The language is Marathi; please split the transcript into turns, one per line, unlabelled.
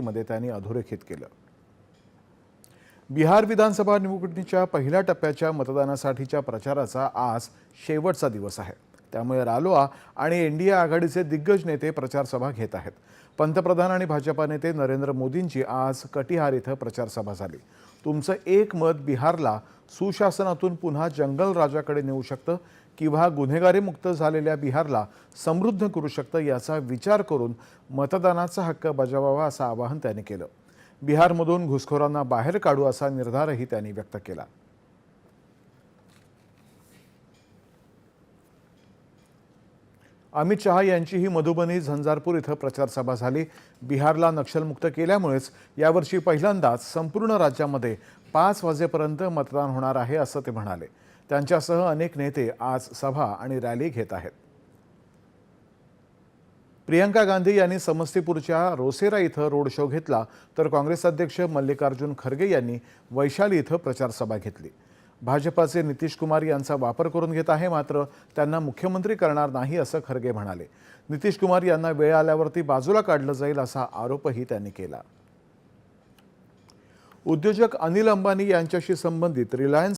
मध्ये त्यांनी अधोरेखित केलं. बिहार विधानसभा निवडणुकीच्या पहिल्या टप्प्याच्या मतदानासाठीच्या प्रचाराचा आज शेवटचा दिवस आहे. त्यामुळे रालोआ आणि एनडीए आघाडीचे दिग्गज नेते प्रचारसभा घेत आहेत. पंतप्रधान आणि भाजपा नेते नरेंद्र मोदींची आज कटिहार इथं प्रचारसभा झाली. तुमचं एक मत बिहारला सुशासनातून पुन्हा जंगल राजाकडे नेऊ शकतं किंवा गुन्हेगारीमुक्त झालेल्या बिहारला समृद्ध करू शकतं याचा विचार करून मतदानाचा हक्क बजावावा असं आवाहन त्यांनी केलं. बिहारमधून घुसखोरांना बाहेर काढू असा निर्धारही त्यांनी व्यक्त केला. अमित शहा यांचीही मधुबनी झंझारपूर इथं प्रचारसभा झाली. बिहारला नक्षलमुक्त केल्यामुळेच यावर्षी पहिल्यांदाच संपूर्ण राज्यामध्ये पाच वाजेपर्यंत मतदान होणार आहे असं ते म्हणाले. त्यांच्यासह अनेक नेते आज सभा आणि रॅली घेत आहेत. प्रियंका गांधी यांनी समस्तीपूरच्या रोसेरा इथं रोड शो घेतला तर काँग्रेस अध्यक्ष मल्लिकार्जुन खरगे यांनी वैशाली इथं प्रचारसभा घेतली. भाजपाचे नितीश कुमार यांचा वापर करून घेत आहे मात्र त्यांना मुख्यमंत्री करणार नाही असं खरगे म्हणाले. नितीश कुमार यांना वेळ आल्यावरती बाजूला काढलं जाईल असा आरोपही त्यांनी केला. उद्योजक अनिल अंबानी यांच्याशी संबंधित रिलायन्स